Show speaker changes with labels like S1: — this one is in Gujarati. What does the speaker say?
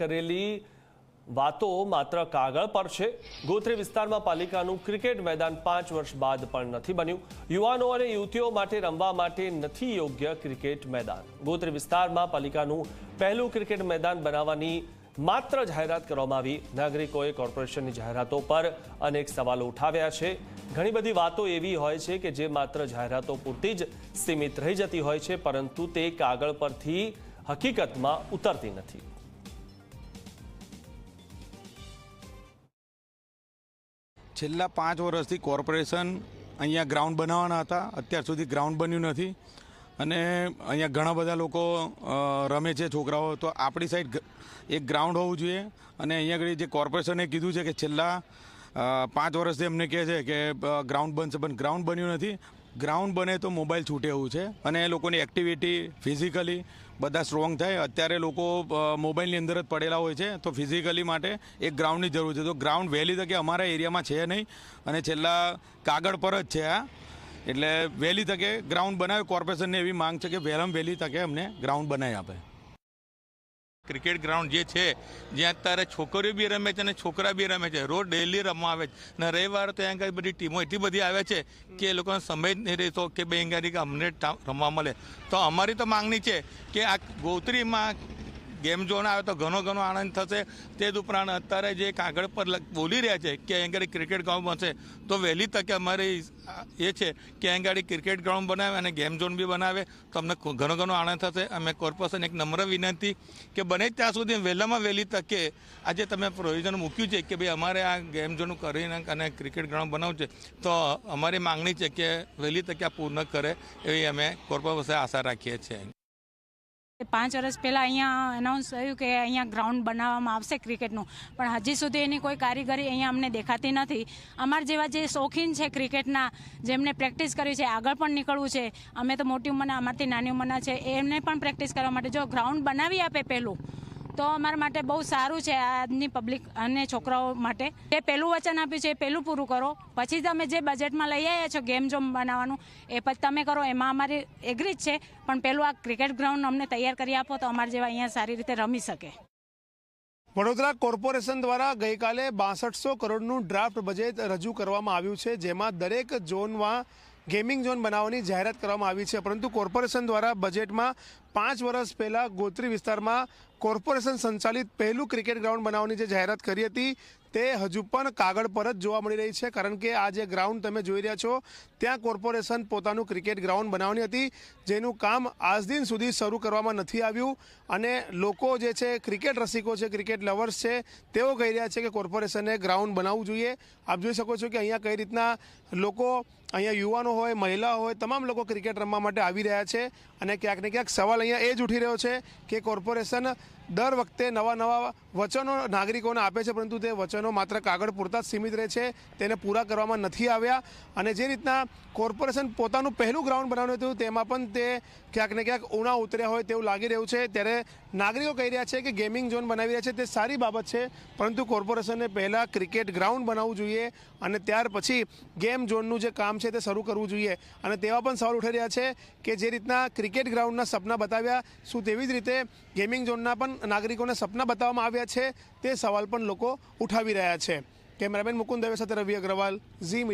S1: કરેલી વાતો માત્ર કાગળ પર છે. ગોત્રી વિસ્તારમાં પાલિકાનું ક્રિકેટ મેદાન પાંચ વર્ષ બાદ પણ નથી બન્યું. યુવાનો અને યુવતીઓ માટે રમવા માટે નથી યોગ્ય ક્રિકેટ મેદાન. ગોત્રી વિસ્તારમાં પાલિકાનું પહેલું ક્રિકેટ મેદાન બનાવવાની માત્ર જાહેરાત કરવામાં આવી. નાગરિકોએ કોર્પોરેશનની જાહેરાતો પર અનેક સવાલો ઉઠાવ્યા છે. ઘણી બધી વાતો એવી હોય છે કે જે માત્ર જાહેરાતો પૂરતી જ સીમિત રહી જતી હોય છે, પરંતુ તે કાગળ પરથી હકીકતમાં ઉતરતી નથી.
S2: છેલ્લા પાંચ વર્ષથી કોર્પોરેશન અહીંયા ગ્રાઉન્ડ બનાવવાના હતા. અત્યાર સુધી ગ્રાઉન્ડ બન્યું નથી. અને અહીંયા ઘણા બધા લોકો રમે છે છોકરાઓ. તો આપણી સાઈડ એક ગ્રાઉન્ડ હોવું જોઈએ. અને અહીંયા આગળ જે કોર્પોરેશને કીધું છે કે છેલ્લા પાંચ વર્ષથી એમને કહે છે કે ગ્રાઉન્ડ બનશે. પણ ગ્રાઉન્ડ બન્યું નથી. ગ્રાઉન્ડ બને તો મોબાઈલ છૂટે એવું છે. અને લોકોની એક્ટિવિટી ફિઝિકલી બધા સ્ટ્રોંગ થાય. અત્યારે લોકો મોબાઈલની અંદર જ પડેલા હોય છે. તો ફિઝિકલી માટે એક ગ્રાઉન્ડની જરૂર છે. તો ગ્રાઉન્ડ વહેલી તકે અમારા એરિયામાં છે નહીં. અને છેલ્લા કાગળ પર જ છે આ. એટલે વહેલી તકે ગ્રાઉન્ડ બનાવે. કોર્પોરેશનને એવી માંગ છે કે વહેલામાં વહેલી તકે અમને ગ્રાઉન્ડ બનાવી આપે.
S3: ક્રિકેટ ગ્રાઉન્ડ જે છે, જ્યાં અત્યારે છોકરીઓ બી રમે છે અને છોકરા બી રમે છે. રોજ ડેલી રમવા આવે છે. અને રવિવારે તો અહીંયા આગળ બધી ટીમો એટલી બધી આવે છે કે એ લોકોને સમય જ નહીં રહેતો કે બે અહીંયા કે અમને રમવા મળે. તો અમારી તો માંગણી છે કે આ ગોત્રીમાં ગેમ ઝોન આવે તો ઘણો ઘણો આનંદ થશે. તે જ ઉપરાંત અત્યારે જે કાગળ પર બોલી રહ્યા છે કે આગળ ક્રિકેટ ગ્રાઉન્ડ બનશે, તો વહેલી તકે અમારી એ છે કે આગળ ક્રિકેટ ગ્રાઉન્ડ બનાવે અને ગેમ ઝોન બી બનાવે. તો અમને ઘણો ઘણો આનંદ થશે. અમે કોર્પોરેશન એક નમ્ર વિનંતી કે બને ત્યાં સુધી, વહેલામાં વહેલી તકે આજે તમે પ્રોવિઝન મૂક્યું છે કે ભાઈ અમારે આ ગેમ ઝોન કરીને અને ક્રિકેટ ગ્રાઉન્ડ બનાવવું છે, તો અમારી માંગણી છે કે વહેલી તકે આ પૂર્ણ કરે એવી અમે કોર્પોરેશન આશા રાખીએ છીએ.
S4: પાંચ વર્ષ પહેલાં અહીંયા એનાઉન્સ થયું કે અહીંયા ગ્રાઉન્ડ બનાવવામાં આવશે ક્રિકેટનું પણ હજી સુધી એની કોઈ કારીગરી અહીંયા અમને દેખાતી નથી. અમારા જેવા જે શોખીન છે ક્રિકેટના જેમને પ્રેક્ટિસ કરી છે, આગળ પણ નીકળવું છે, અમે તો મોટી ઉંમરના, અમારથી નાની ઉંમરના છે, એમને પણ પ્રેક્ટિસ કરવા માટે જો ગ્રાઉન્ડ બનાવી આપે પહેલું તો અમારા માટે બહુ સારું છે આજની પબ્લિક અને છોકરાઓ માટે. જે પહેલું વચન આપ્યું છે એ પહેલું પૂરું કરો. પછી તમે જે બજેટમાં લઈ આવ્યા છો ગેમ ઝોન બનાવવાનું, એ પછી તમે કરો. એમાં અમારી એગ્રી જ છે. પણ પહેલું આ ક્રિકેટ ગ્રાઉન્ડ અમને તૈયાર કરી આપો તો અમારે જેવા અહીંયા સારી રીતે રમી શકે.
S5: વડોદરા કોર્પોરેશન દ્વારા ગઈકાલે બાસઠસો કરોડનું ડ્રાફ્ટ બજેટ રજૂ કરવામાં આવ્યું છે, જેમાં દરેક ઝોનમાં ગેમિંગ ઝોન બનાવવાની જાહેરાત કરવામાં આવી છે. પરંતુ કોર્પોરેશન દ્વારા બજેટમાં પાંચ વર્ષ પહેલા ગોત્રી વિસ્તારમાં કોર્પોરેશન સંચાલિત પહેલું ક્રિકેટ ગ્રાઉન્ડ બનાવવાની જે જાહેરાત કરી હતી, તે હજુ પણ કાગળ પર જ જોવા મળી રહી છે, કારણ કે આ જે ગ્રાઉન્ડ તમે જોઈ રહ્યા છો, ત્યાં કોર્પોરેશન પોતાનું ક્રિકેટ ગ્રાઉન્ડ બનાવવાની હતી, જેનું કામ આજ દિન સુધી શરૂ કરવામાં નથી આવ્યું, અને લોકો જે છે, ક્રિકેટ રસિકો છે, ક્રિકેટ લવર્સ છે, તેઓ કહી રહ્યા છે કે કોર્પોરેશને ગ્રાઉન્ડ બનાવવું જોઈએ. આપ જોઈ શકો છો કે અહીંયા કઈ રીતના લોકો, અહીંયા યુવાનો હોય, મહિલા હોય, તમામ લોકો ક્રિકેટ રમવા માટે આવી રહ્યા છે, અને ક્યાંક ને ક્યાંક સવાલ અહીંયા એ જ ઉઠી રહ્યો છે કે કોર્પોરેશન દર વખતે નવા નવા વચનો નાગરિકોને આપે છે, પરંતુ તે વચનો માત્ર કાગળ પૂરતા જ સીમિત રહે છે, તેને પૂરા કરવામાં નથી આવ્યા. અને જે રીતના કોર્પોરેશન પોતાનું પહેલું ગ્રાઉન્ડ બનાવ્યું હતું, તેમાં પણ તે ક્યાંક ને ક્યાંક ઉણા ઉતર્યા હોય તેવું લાગી રહ્યું છે. ત્યારે નાગરિકો કહી રહ્યા છે કે ગેમિંગ ઝોન બનાવી રહ્યા છે, તે સારી બાબત છે, પરંતુ કોર્પોરેશને પહેલાં ક્રિકેટ ગ્રાઉન્ડ બનાવવું જોઈએ અને ત્યાર પછી ગેમ ઝોનનું જે કામ છે, તે શરૂ કરવું જોઈએ. અને તેવા પણ સવાલ ઉઠી રહ્યા છે કે જે રીતના ક્રિકેટ ગ્રાઉન્ડના સપના બતાવ્યા, શું તેવી જ રીતે ગેમિંગ ઝોનના પણ નાગરિકોને સપના બતાવવામાં આવ્યા છે. તે સવાલ પણ લોકો ઉઠાવી રહ્યા છે. કેમેરામેન મુકુંદ દવે સાથે રવિ અગ્રવાલ, ઝી